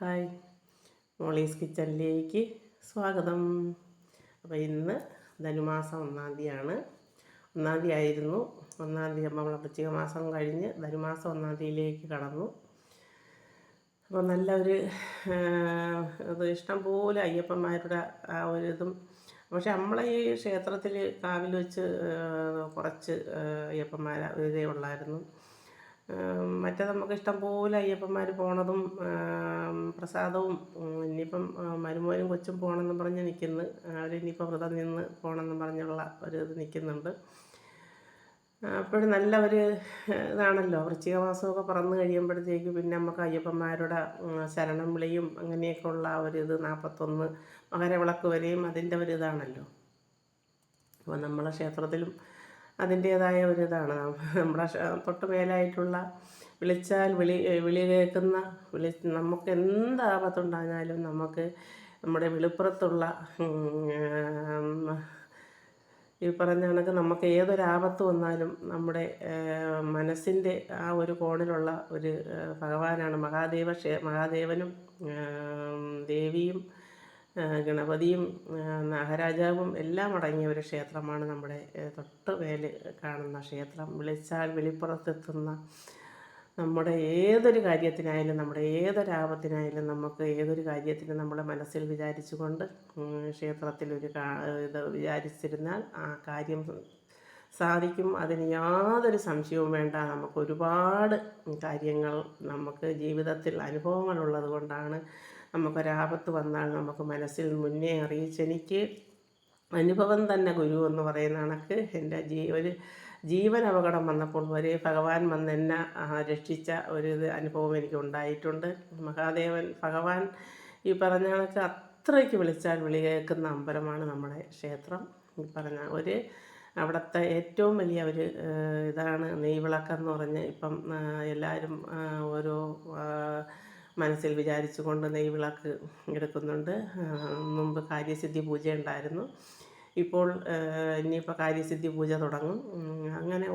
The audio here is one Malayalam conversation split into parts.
ഹായ്. മോളീസ് കിച്ചണിലേക്ക് സ്വാഗതം. അപ്പോൾ ഇന്ന് ധനുമാസം ഒന്നാം തീയതിയാണ്. ഒന്നാം തീയതി ആയിരുന്നു. ഒന്നാം തീയതി നമ്മൾ വൃശ്ചിക മാസം കഴിഞ്ഞ് ധനുമാസം ഒന്നാം തീയതിയിലേക്ക് കടന്നു. അപ്പോൾ നല്ലൊരു അത് ഇഷ്ടം പോലെ അയ്യപ്പന്മാരുടെ ആ ഒരു ഇതും. പക്ഷെ നമ്മളെ ഈ ക്ഷേത്രത്തിൽ കാവിൽ വെച്ച് കുറച്ച് അയ്യപ്പന്മാരെ ഇതേ ഉള്ളായിരുന്നു. മറ്റേ നമുക്ക് ഇഷ്ടം പോലെ അയ്യപ്പന്മാർ പോണതും പ്രസാദവും ഇനിയിപ്പം മരുമോനും കൊച്ചും പോകണമെന്നും പറഞ്ഞ് നിൽക്കുന്നു അവരിനിയിപ്പോൾ വ്രതം നിന്ന് പോകണമെന്നും പറഞ്ഞുള്ള ഒരു ഇത് നിൽക്കുന്നുണ്ട് അപ്പോഴും നല്ല ഒരു ഇതാണല്ലോ. വൃശ്ചിക മാസമൊക്കെ പറന്ന് കഴിയുമ്പോഴത്തേക്ക് പിന്നെ നമുക്ക് അയ്യപ്പന്മാരുടെ ശരണം വിളിയും അങ്ങനെയൊക്കെ ഉള്ള ഒരു ഇത് നാൽപ്പത്തൊന്ന് മകരവിളക്ക് വരെയും അതിന്റെ ഒരു ഇതാണല്ലോ. അപ്പോൾ നമ്മളെ ക്ഷേത്രത്തിലും അതിന്റേതായ ഒരു ഇതാണ് നമ്മുടെ തൊട്ട് മേലായിട്ടുള്ള വിളിച്ചാൽ വിളി വിളി കേൾക്കുന്ന വിളി നമുക്ക് എന്ത് ആപത്തുണ്ടായാലും നമുക്ക് നമ്മുടെ വെളിപ്പുറത്തുള്ള ഈ പറഞ്ഞ കണക്ക് നമുക്ക് ഏതൊരു ആപത്ത് വന്നാലും നമ്മുടെ മനസ്സിന്റെ ആ ഒരു കോണിലുള്ള ഒരു ഭഗവാനാണ് മഹാദേവ ക്ഷേ മഹാദേവനും ദേവിയും ഗണപതിയും നാഗരാജാവും എല്ലാം അടങ്ങിയ ഒരു ക്ഷേത്രമാണ് നമ്മുടെ തൊട്ട് മേൽ കാണുന്ന ക്ഷേത്രം. വിളിച്ചാൽ വെളിപ്പുറത്തെത്തുന്ന നമ്മുടെ ഏതൊരു കാര്യത്തിനായാലും നമ്മുടെ ഏതൊരാപത്തിനായാലും നമുക്ക് ഏതൊരു കാര്യത്തിനും നമ്മുടെ മനസ്സിൽ വിചാരിച്ചുകൊണ്ട് ക്ഷേത്രത്തിൽ ക്ഷേത്രത്തിലൊരു കാ ഇത് വിചാരിച്ചിരുന്നാൽ ആ കാര്യം സാധിക്കും. അതിന് യാതൊരു സംശയവും വേണ്ട. നമുക്ക് ഒരുപാട് കാര്യങ്ങൾ നമുക്ക് ജീവിതത്തിൽ അനുഭവങ്ങളുള്ളത് കൊണ്ടാണ് നമുക്കൊരാപത്ത് വന്നാൽ നമുക്ക് മനസ്സിൽ മുന്നേ അറിയിച്ചെനിക്ക് അനുഭവം തന്നെ ഗുരു എന്ന് പറയുന്ന കണക്ക് എന്റെ ജീ ഒരു ജീവൻ അപകടം വന്നപ്പോൾ വരെ ഭഗവാൻ വന്ന് എന്നെ രക്ഷിച്ച ഒരു ഇത് അനുഭവം എനിക്ക് ഉണ്ടായിട്ടുണ്ട്. മഹാദേവൻ ഭഗവാൻ ഈ പറഞ്ഞ കണക്ക് അത്രയ്ക്ക് വിളിച്ചാൽ വിളി കേൾക്കുന്ന അമ്പലമാണ് നമ്മുടെ ക്ഷേത്രം. ഈ പറഞ്ഞ ഒരു അവിടുത്തെ ഏറ്റവും വലിയ ഒരു ഇതാണ് നെയ്വിളക്കെന്ന് പറഞ്ഞ് ഇപ്പം എല്ലാവരും ഓരോ മനസ്സിൽ വിചാരിച്ചുകൊണ്ട് നെയ്വിളക്ക് എടുക്കുന്നുണ്ട്. മുമ്പ് കാര്യസിദ്ധി പൂജ ഉണ്ടായിരുന്നു ഇപ്പോൾ ഇനിയിപ്പോൾ കാര്യസിദ്ധി പൂജ തുടങ്ങും. അങ്ങനെ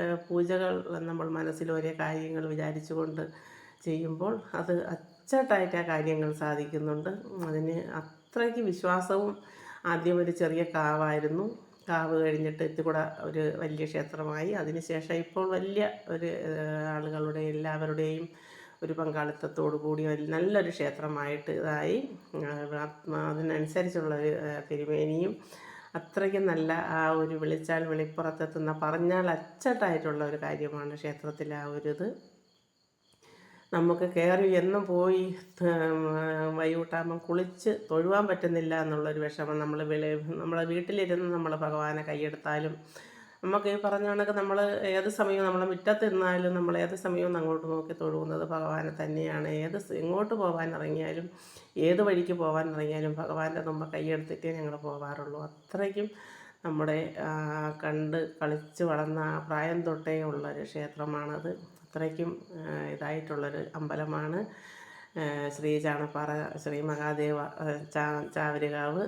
ഏഹ്, പൂജകൾ നമ്മൾ മനസ്സിൽ ഓരോ കാര്യങ്ങൾ വിചാരിച്ചുകൊണ്ട് ചെയ്യുമ്പോൾ അത് അച്ചട്ടായിട്ട് ആ കാര്യങ്ങൾ സാധിക്കുന്നുണ്ട്. അതിന് അത്രയ്ക്ക് വിശ്വാസവും ആദ്യം ഒരു ചെറിയ കാവായിരുന്നു. കാവ് കഴിഞ്ഞിട്ട് ഇത്തിക്കൂടെ ഒരു വലിയ ക്ഷേത്രമായി. അതിനുശേഷം ഇപ്പോൾ വലിയ ഒരു ആളുകളുടെ എല്ലാവരുടെയും ഒരു പങ്കാളിത്തത്തോടു കൂടി നല്ലൊരു ക്ഷേത്രമായിട്ട് ഇതായി. അതിനനുസരിച്ചുള്ള ഒരു തിരുമേനിയും അത്രയ്ക്കും നല്ല ആ ഒരു വിളിച്ചാൽ വെളിപ്പുറത്തെത്തുന്ന പറഞ്ഞാൽ അച്ചട്ടായിട്ടുള്ള ഒരു കാര്യമാണ് ക്ഷേത്രത്തിൽ ആ ഒരു ഇത്. നമുക്ക് കയറി എന്നും പോയി വൈകിട്ടാകുമ്പം കുളിച്ച് തൊഴുവാൻ പറ്റുന്നില്ല എന്നുള്ളൊരു വിഷമം നമ്മൾ വിളി നമ്മളെ വീട്ടിലിരുന്ന് നമ്മൾ ഭഗവാനെ കൈയെടുത്താലും നമുക്ക് ഈ പറഞ്ഞ കണക്ക് നമ്മൾ ഏത് സമയവും നമ്മൾ മുറ്റത്തിരുന്നാലും നമ്മൾ ഏത് സമയവും അങ്ങോട്ട് നോക്കി തൊഴുകുന്നത് ഭഗവാനെ തന്നെയാണ്. ഏത് എങ്ങോട്ട് പോകാൻ ഇറങ്ങിയാലും ഏത് വഴിക്ക് പോകാൻ ഇറങ്ങിയാലും ഭഗവാന്റെ മുമ്പ് കൈയെടുത്തിട്ടേ ഞങ്ങൾ പോകാറുള്ളൂ അത്രയ്ക്കും നമ്മുടെ കണ്ട് കളിച്ച് വളർന്ന പ്രായം തൊട്ടേ ഉള്ളൊരു ക്ഷേത്രമാണത്. അത്രയ്ക്കും ഇതായിട്ടുള്ളൊരു അമ്പലമാണ്. ശ്രീ ചാണപ്പാറ ശ്രീ മഹാദേവ ചാ ചാവരുകാവ്.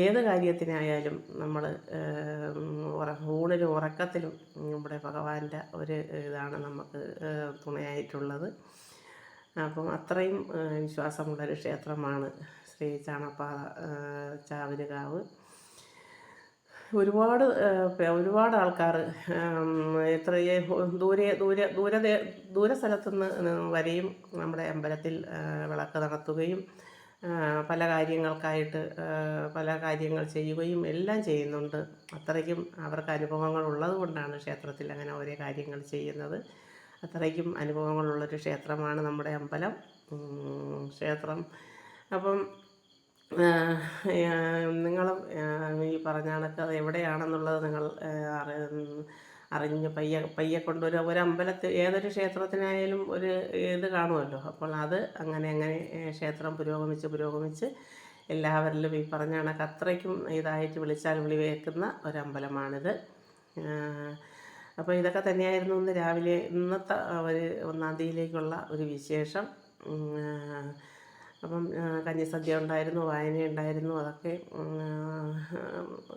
ഏത് കാര്യത്തിനായാലും നമ്മൾ ഊണിലും ഉറക്കത്തിലും നമ്മുടെ ഭഗവാന്റെ ഒരു ഇതാണ് നമുക്ക് തുണയായിട്ടുള്ളത്. അപ്പം അത്രയും വിശ്വാസമുള്ളൊരു ക്ഷേത്രമാണ് ശ്രീ ചാണപ്പാറ ചാവരുകാവ്. ഒരുപാട് ഒരുപാട് ആൾക്കാർ എത്ര ദൂരെ ദൂരെ ദൂര ദൂര സ്ഥലത്തുനിന്ന് വരെയും നമ്മുടെ അമ്പലത്തിൽ വിളക്ക് നടത്തുകയും പല കാര്യങ്ങൾക്കായിട്ട് പല കാര്യങ്ങൾ ചെയ്യുകയും എല്ലാം ചെയ്യുന്നുണ്ട്. അത്രയ്ക്കും അവർക്ക് അനുഭവങ്ങൾ ഉള്ളത് കൊണ്ടാണ് ക്ഷേത്രത്തിൽ അങ്ങനെ ഓരോ കാര്യങ്ങൾ ചെയ്യുന്നത്. അത്രയ്ക്കും അനുഭവങ്ങളുള്ളൊരു ക്ഷേത്രമാണ് നമ്മുടെ അമ്പലം. ക്ഷേത്രം. അപ്പം നിങ്ങളും ഈ പറഞ്ഞ കണക്ക് അത് എവിടെയാണെന്നുള്ളത് നിങ്ങൾ അറിഞ്ഞ് പയ്യെ പയ്യെ കൊണ്ടൊരു ഒരു അമ്പലത്തിൽ ഏതൊരു ക്ഷേത്രത്തിനായാലും ഒരു ഇത് കാണുമല്ലോ. അപ്പോൾ അത് അങ്ങനെ അങ്ങനെ ക്ഷേത്രം പുരോഗമിച്ച് പുരോഗമിച്ച് എല്ലാവരിലും ഈ പറഞ്ഞ കണക്ക് അത്രയ്ക്കും ഇതായിട്ട് വിളിച്ചാൽ വിളി വയ്ക്കുന്ന ഒരമ്പലമാണിത്. അപ്പോൾ ഇതൊക്കെ തന്നെയായിരുന്നു ഇന്ന് രാവിലെ ഇന്നത്തെ ഒരു ഒന്നാം തീയതിയിലേക്കുള്ള ഒരു വിശേഷം. അപ്പം കഞ്ഞിസദ്യ ഉണ്ടായിരുന്നു വായന ഉണ്ടായിരുന്നു അതൊക്കെ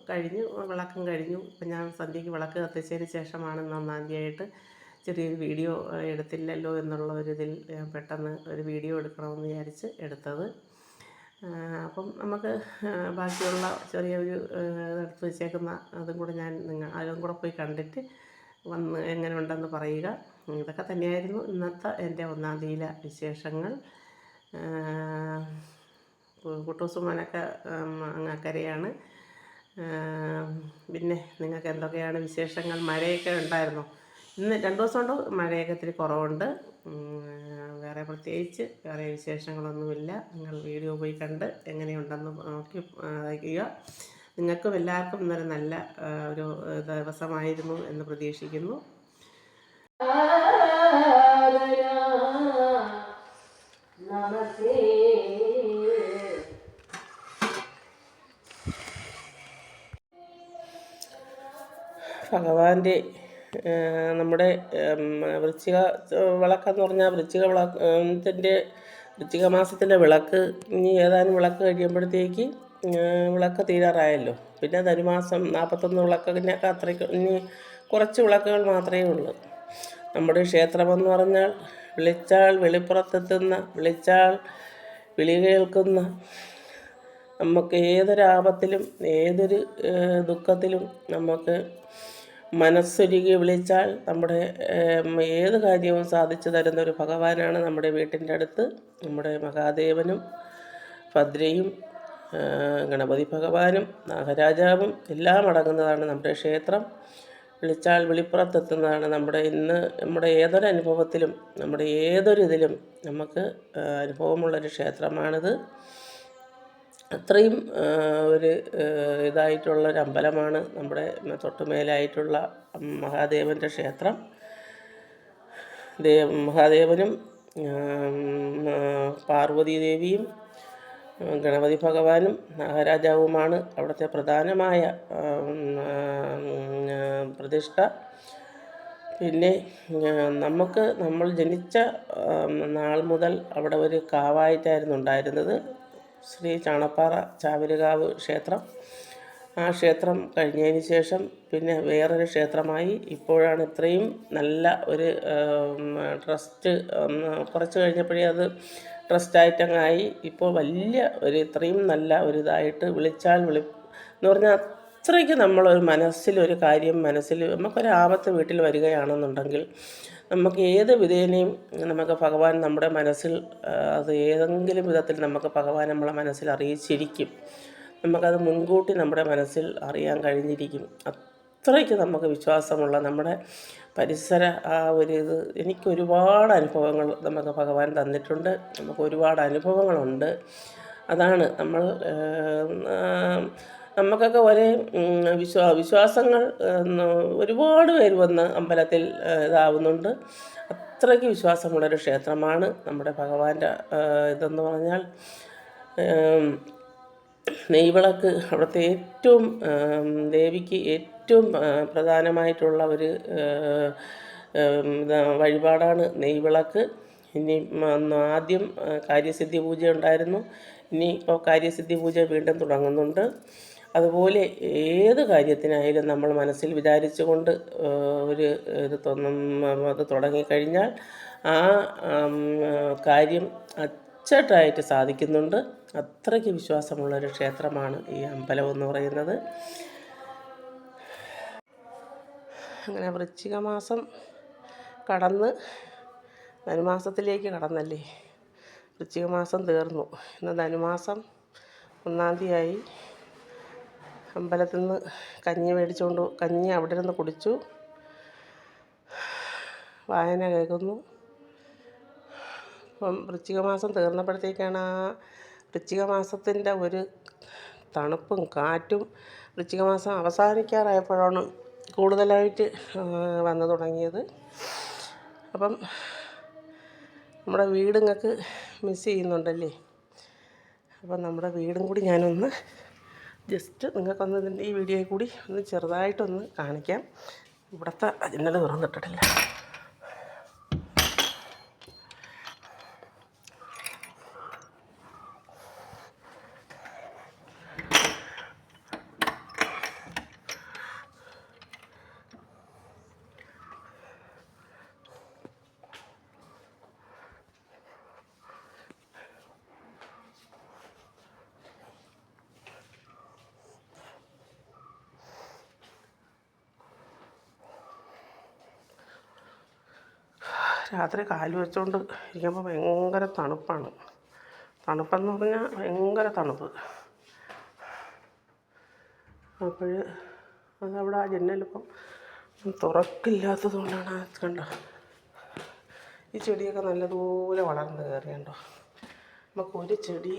കഴിഞ്ഞു വിളക്കം കഴിഞ്ഞു. ഇപ്പം ഞാൻ സദ്യക്ക് വിളക്ക് കത്തിച്ചതിന് ശേഷമാണ് ഇന്ന് ചെറിയൊരു വീഡിയോ എടുത്തില്ലല്ലോ എന്നുള്ള ഒരു ഇതിൽ ഞാൻ പെട്ടെന്ന് ഒരു വീഡിയോ എടുക്കണമെന്ന് വിചാരിച്ച് എടുത്തത്. അപ്പം നമുക്ക് ബാക്കിയുള്ള ചെറിയൊരു എടുത്ത് വെച്ചേക്കുന്ന അതും കൂടെ ഞാൻ നിങ്ങൾ അതും കൂടെ പോയി കണ്ടിട്ട് വന്ന് എങ്ങനെ ഉണ്ടെന്ന് പറയുക. ഇതൊക്കെ തന്നെയായിരുന്നു ഇന്നത്തെ എന്റെ ഒന്നാം തീയതിയിലെ വിശേഷങ്ങൾ. കുട്ടൂസുമാനൊക്കെ അങ്ങക്കരയാണ്. പിന്നെ നിങ്ങൾക്ക് എന്തൊക്കെയാണ് വിശേഷങ്ങൾ? മഴയൊക്കെ ഉണ്ടായിരുന്നു? ഇന്ന് രണ്ട് ദിവസം കൊണ്ട് മഴയൊക്കെ ഇത്തിരി കുറവുണ്ട്. വേറെ പ്രത്യേകിച്ച് വേറെ വിശേഷങ്ങളൊന്നുമില്ല. നിങ്ങൾ വീഡിയോ പോയി കണ്ട് എങ്ങനെയുണ്ടെന്ന് നോക്കി അയക്കുക നിങ്ങൾക്കും എല്ലാവർക്കും ഇന്നൊരു നല്ല ഒരു ദിവസമായിരുന്നു എന്ന് പ്രതീക്ഷിക്കുന്നു. ഭഗവാന്റെ നമ്മുടെ വൃശ്ചിക വിളക്കെന്ന് പറഞ്ഞാൽ വൃശ്ചിക വിളക്കത്തിന്റെ വൃശ്ചിക മാസത്തിന്റെ വിളക്ക് ഇനി ഏതാനും വിളക്ക് കഴിയുമ്പോഴത്തേക്ക് വിളക്ക് തീരാറായല്ലോ. പിന്നെ ധനുമാസം നാൽപ്പത്തൊന്ന് വിളക്കിനൊക്കെ അത്രയ്ക്ക് ഇനി കുറച്ച് വിളക്കുകൾ മാത്രമേ ഉള്ളൂ. നമ്മുടെ ക്ഷേത്രമെന്ന് പറഞ്ഞാൽ വിളിച്ചാൽ വെളിപ്പുറത്തെത്തുന്ന വിളിച്ചാൽ വിളി കേൾക്കുന്ന നമുക്ക് ഏതൊരാപത്തിലും ഏതൊരു ദുഃഖത്തിലും നമുക്ക് മനസ്സൊരുകി വിളിച്ചാൽ നമ്മുടെ ഏത് കാര്യവും സാധിച്ചു തരുന്ന ഒരു ഭഗവാനാണ് നമ്മുടെ വീട്ടിന്റെ അടുത്ത് നമ്മുടെ മഹാദേവനും ഭദ്രയും ഗണപതി ഭഗവാനും നാഗരാജാവും എല്ലാം അടങ്ങുന്നതാണ് നമ്മുടെ ക്ഷേത്രം. വിളിച്ചാൽ വിളിപ്പുറത്തെത്തുന്നതാണ് നമ്മുടെ ഇന്ന് നമ്മുടെ ഏതൊരു അനുഭവത്തിലും നമ്മുടെ ഏതൊരു ഇതിലും നമുക്ക് അനുഭവമുള്ളൊരു ക്ഷേത്രമാണിത്. അത്രയും ഒരു ഇതായിട്ടുള്ളൊരു അമ്പലമാണ് നമ്മുടെ തൊട്ടുമേലായിട്ടുള്ള മഹാദേവന്റെ ക്ഷേത്രം. ദേവ മഹാദേവനും പാർവതി ദേവിയും ഗണപതി ഭഗവാനും മഹാരാജാവുമാണ് അവിടുത്തെ പ്രധാനമായ പ്രതിഷ്ഠ. പിന്നെ നമുക്ക് നമ്മൾ ജനിച്ച നാൾ മുതൽ അവിടെ ഒരു കാവായിട്ടായിരുന്നു ഉണ്ടായിരുന്നത്. ശ്രീ ചാണപ്പാറ ചാവരുകാവ് ക്ഷേത്രം. ആ ക്ഷേത്രം കഴിഞ്ഞതിന് ശേഷം പിന്നെ വേറൊരു ക്ഷേത്രമായി ഇപ്പോഴാണ് ഇത്രയും നല്ല ഒരു ട്രസ്റ്റ് കുറച്ച് കഴിഞ്ഞപ്പോഴേ അത് ട്രസ്റ്റായിട്ടങ്ങായി ഇപ്പോൾ വലിയ ഒരു ഇത്രയും നല്ല ഒരു ഇതായിട്ട് വിളിച്ചാൽ വിളി എന്ന് പറഞ്ഞാൽ അത്രയ്ക്ക് നമ്മളൊരു മനസ്സിലൊരു കാര്യം മനസ്സിൽ നമുക്കൊരു ആപത്ത് വീട്ടിൽ വരികയാണെന്നുണ്ടെങ്കിൽ നമുക്ക് ഏത് വിധേനയും നമുക്ക് ഭഗവാൻ നമ്മുടെ മനസ്സിൽ അത് ഏതെങ്കിലും വിധത്തിൽ നമുക്ക് ഭഗവാൻ നമ്മളെ മനസ്സിൽ അറിയിച്ചിരിക്കും. നമുക്കത് മുൻകൂട്ടി നമ്മുടെ മനസ്സിൽ അറിയാൻ കഴിഞ്ഞിരിക്കും. അത്രയ്ക്ക് നമുക്ക് വിശ്വാസമുള്ള നമ്മുടെ പരിസര ആ ഒരു ഇത് എനിക്ക് ഒരുപാട് അനുഭവങ്ങൾ നമുക്ക് ഭഗവാൻ തന്നിട്ടുണ്ട്. നമുക്ക് ഒരുപാട് അനുഭവങ്ങളുണ്ട്. അതാണ് നമ്മൾ നമുക്കൊക്കെ ഒരേ വിശ്വാ വിശ്വാസങ്ങൾ ഒരുപാട് പേര് വന്ന് അമ്പലത്തിൽ ഇതാവുന്നുണ്ട്. അത്രയ്ക്ക് വിശ്വാസമുള്ളൊരു ക്ഷേത്രമാണ് നമ്മുടെ ഭഗവാന്റെ ഇതെന്ന് പറഞ്ഞാൽ നെയ്വിളക്ക് അവിടുത്തെ ഏറ്റവും ദേവിക്ക് ഏറ്റവും ആ, പ്രധാനമായിട്ടുള്ള ഒരു വഴിപാടാണ് നെയ്വിളക്ക്. ഇനി ആദ്യം കാര്യസിദ്ധി പൂജ ഉണ്ടായിരുന്നു. ഇനി ഇപ്പോൾ കാര്യസിദ്ധി പൂജ വീണ്ടും തുടങ്ങുന്നുണ്ട്. അതുപോലെ ഏത് കാര്യത്തിനായാലും നമ്മൾ മനസ്സിൽ വിചാരിച്ചുകൊണ്ട് ഒരു ഇത് അത് തുടങ്ങിക്കഴിഞ്ഞാൽ ആ കാര്യം അച്ചട്ടായിട്ട് സാധിക്കുന്നുണ്ട്. അത്രയ്ക്ക് വിശ്വാസമുള്ളൊരു ക്ഷേത്രമാണ് ഈ അമ്പലം എന്ന് പറയുന്നത്. അങ്ങനെ വൃശ്ചിക മാസം കടന്ന് ധനുമാസത്തിലേക്ക് കടന്നല്ലേ. വൃശ്ചിക മാസം തീർന്നു. ഇന്ന് ധനുമാസം ഒന്നാം തീയതിയായി അമ്പലത്തിൽ നിന്ന് കഞ്ഞി മേടിച്ചുകൊണ്ട് കഞ്ഞി അവിടെ നിന്ന് കുടിച്ചു. വായന കേൾക്കുന്നു. അപ്പം വൃശ്ചിക മാസം തീർന്നപ്പോഴത്തേക്കാണ് ആ വൃശ്ചിക മാസത്തിന്റെ ഒരു തണുപ്പും കാറ്റും വൃശ്ചിക മാസം അവസാനിക്കാറായപ്പോഴാണ് കൂടുതലായിട്ട് വന്ന് തുടങ്ങിയത്. അപ്പം നമ്മുടെ വീട് നിങ്ങൾക്ക് മിസ് ചെയ്യുന്നുണ്ടല്ലേ? അപ്പം നമ്മുടെ വീടും കൂടി ഞാനൊന്ന് ജസ്റ്റ് നിങ്ങൾക്കൊന്ന് ഇതിന്റെ ഈ വീഡിയോയിൽ കൂടി ഒന്ന് ചെറുതായിട്ടൊന്ന് കാണിക്കാം. ഇവിടുത്തെ ജനൽ തുറന്നിട്ടിട്ടില്ല. രാത്രി കാൽ വെച്ചുകൊണ്ട് ഇരിക്കുമ്പോൾ ഭയങ്കര തണുപ്പാണ്. തണുപ്പെന്ന് പറഞ്ഞാൽ ഭയങ്കര തണുപ്പ്. അപ്പോൾ അതവിടെ ആ ജനലിപ്പം തുറക്കില്ലാത്തത് കൊണ്ടാണ് കണ്ടോ? ഈ ചെടിയൊക്കെ നല്ലതുപോലെ വളർന്ന് കയറിയുണ്ടോ? നമുക്ക് ഒരു ചെടി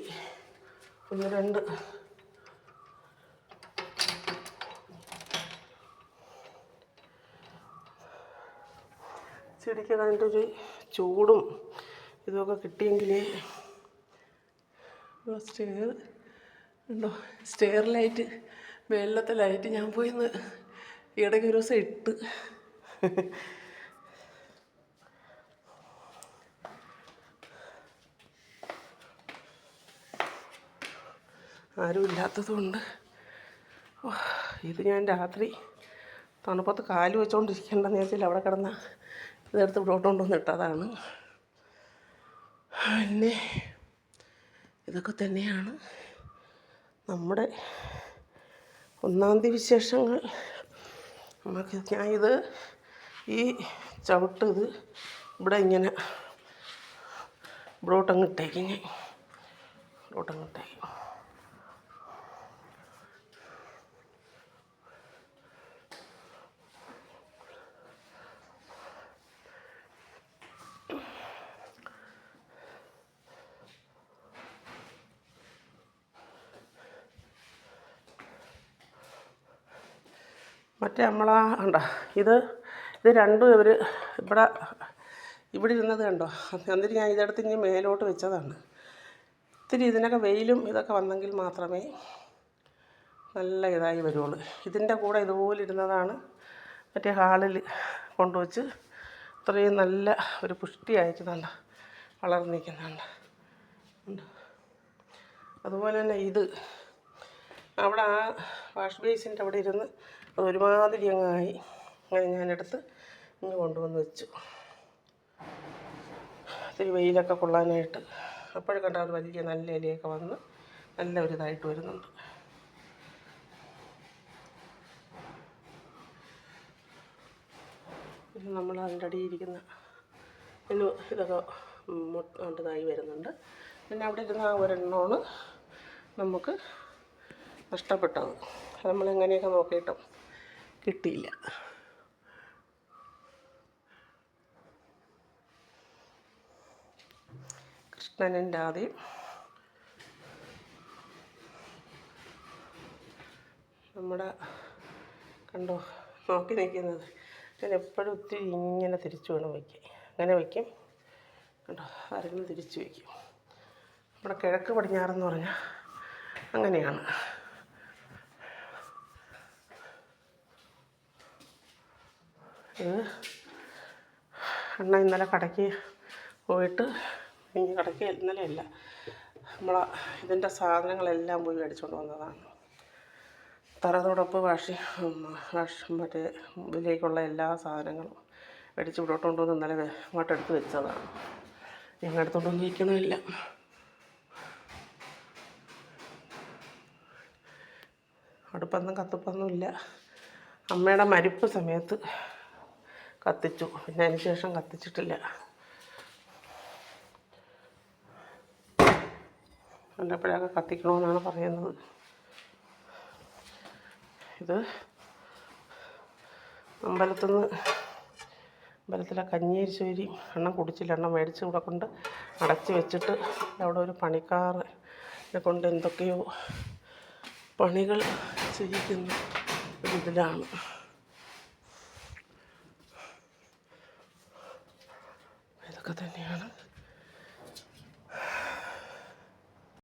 ഒന്ന് രണ്ട് ചെടിക്ക് അതിന്റെ ഒരു ചൂടും ഇതൊക്കെ കിട്ടിയെങ്കിൽ സ്റ്റെയർ ഉണ്ടോ? സ്റ്റെയർ ലൈറ്റ് മേലത്തെ ലൈറ്റ് ഞാൻ പോയി ഇന്ന് ഇടയ്ക്ക് ഒരു ദിവസം ഇട്ട്. ആരും ഇല്ലാത്തതുകൊണ്ട്. ഇത് ഞാൻ രാത്രി തണുപ്പത്ത് കാൽ വെച്ചുകൊണ്ടിരിക്കേണ്ടെന്ന് വെച്ചാൽ അവിടെ കിടന്ന ഇതെടുത്ത് ഇവിടോട്ടുകൊണ്ടൊന്ന് ഇട്ടതാണ്. പിന്നെ ഇതൊക്കെ തന്നെയാണ് നമ്മുടെ ഒന്നാം തീയതി വിശേഷങ്ങൾ. നമുക്ക് ഞാൻ ഇത് ഈ ചവിട്ട് ഇത് ഇവിടെ ഇങ്ങനെ ഇവിടോട്ടങ്ങ് ഇട്ടേക്കും. ഞാൻ ഇവിടോട്ടങ്ങ് മറ്റേ നമ്മളാ കണ്ട? ഇത് ഇത് രണ്ടും ഇവർ ഇവിടെ ഇവിടെ ഇരുന്നത് കണ്ടോ? എന്നിട്ട് ഞാൻ ഇതെടുത്ത് ഇനി മേലോട്ട് വെച്ചതാണ്. ഇത്തിരി ഇതിനൊക്കെ വെയിലും ഇതൊക്കെ വന്നെങ്കിൽ മാത്രമേ നല്ല ഇതായി വരുള്ളൂ ഇതിന്റെ കൂടെ ഇതുപോലെ ഇരുന്നതാണ് മറ്റേ ഹാളിൽ കൊണ്ടുവച്ച് ഇത്രയും നല്ല ഒരു പുഷ്ടിയായിട്ട് നല്ല വളർന്നിരിക്കുന്നുണ്ട്. അതുപോലെ തന്നെ ഇത് അവിടെ ആ വാഷ് ബേസിന്റെ അവിടെ ഇരുന്ന് ഒരുമാതിരി അങ്ങായി അങ്ങനെ ഞാനെടുത്ത് ഇങ്ങ് കൊണ്ടുവന്ന് വെച്ചു. ഇത്തിരി വെയിലൊക്കെ കൊള്ളാനായിട്ട്. അപ്പോഴും കണ്ട അത് വലിയ നല്ല ഇലയൊക്കെ വന്ന് നല്ല ഒരു ഇതായിട്ട് വരുന്നുണ്ട്. പിന്നെ നമ്മൾ അതിന്റെ അടിയിൽ ഇരിക്കുന്ന പിന്നെ ഇതൊക്കെ മുട്ടതായി വരുന്നുണ്ട്. പിന്നെ അവിടെ ഇരുന്ന ആ ഒരെണ്ണമാണ് നമുക്ക് നഷ്ടപ്പെട്ടത്. നമ്മളെങ്ങനെയൊക്കെ നോക്കിയിട്ടും കിട്ടിയില്ല. കൃഷ്ണനന്റെ ആദ്യം. നമ്മുടെ കണ്ടോ നോക്കി നിൽക്കുന്നത്. ഞാൻ എപ്പോഴും ഒത്തിരി ഇങ്ങനെ തിരിച്ചു വേണം വയ്ക്കാൻ. അങ്ങനെ വയ്ക്കും. കണ്ടോ ആരെങ്കിലും തിരിച്ചു വയ്ക്കും. നമ്മുടെ കിഴക്ക് പടിഞ്ഞാറെന്ന് പറഞ്ഞാൽ അങ്ങനെയാണ്. അണ്ണ ഇന്നലെ കടയ്ക്ക് പോയിട്ട് ഇനി കടയ്ക്ക് ഇന്നലെ അല്ല നമ്മളെ ഇതിന്റെ സാധനങ്ങളെല്ലാം പോയി മേടിച്ചുകൊണ്ട് വന്നതാണ്. തറതോടൊപ്പം വാഷി വാഷ് മറ്റേ ഇതിലേക്കുള്ള എല്ലാ സാധനങ്ങളും മേടിച്ച് ഇവിടോട്ട് കൊണ്ടുവന്ന് ഇന്നലെ ഇങ്ങോട്ട് എടുത്ത് വെച്ചതാണ്. ഞങ്ങൾ എടുത്തോണ്ടൊന്നും ഇരിക്കണമില്ല അടുപ്പൊന്നും കത്തപ്പൊന്നുമില്ല അമ്മയുടെ മരിപ്പ് സമയത്ത് കത്തിച്ചു. പിന്നെ അതിന് ശേഷം കത്തിച്ചിട്ടില്ല. വല്ലപ്പോഴൊക്കെ കത്തിക്കണമെന്നാണ് പറയുന്നത്. ഇത് അമ്പലത്തുനിന്ന് അമ്പലത്തിലെ കഞ്ഞിയരിശ്ശേരി എണ്ണം കുടിച്ചില്ല. എണ്ണം മേടിച്ച് ഇവിടെ കൊണ്ട് അടച്ചു വെച്ചിട്ട് അവിടെ ഒരു പണിക്കാരനെ കൊണ്ട് എന്തൊക്കെയോ പണികൾ ചെയ്യിക്കുന്ന ഒരു ഇതിലാണ് ഇതൊക്കെ തന്നെയാണ്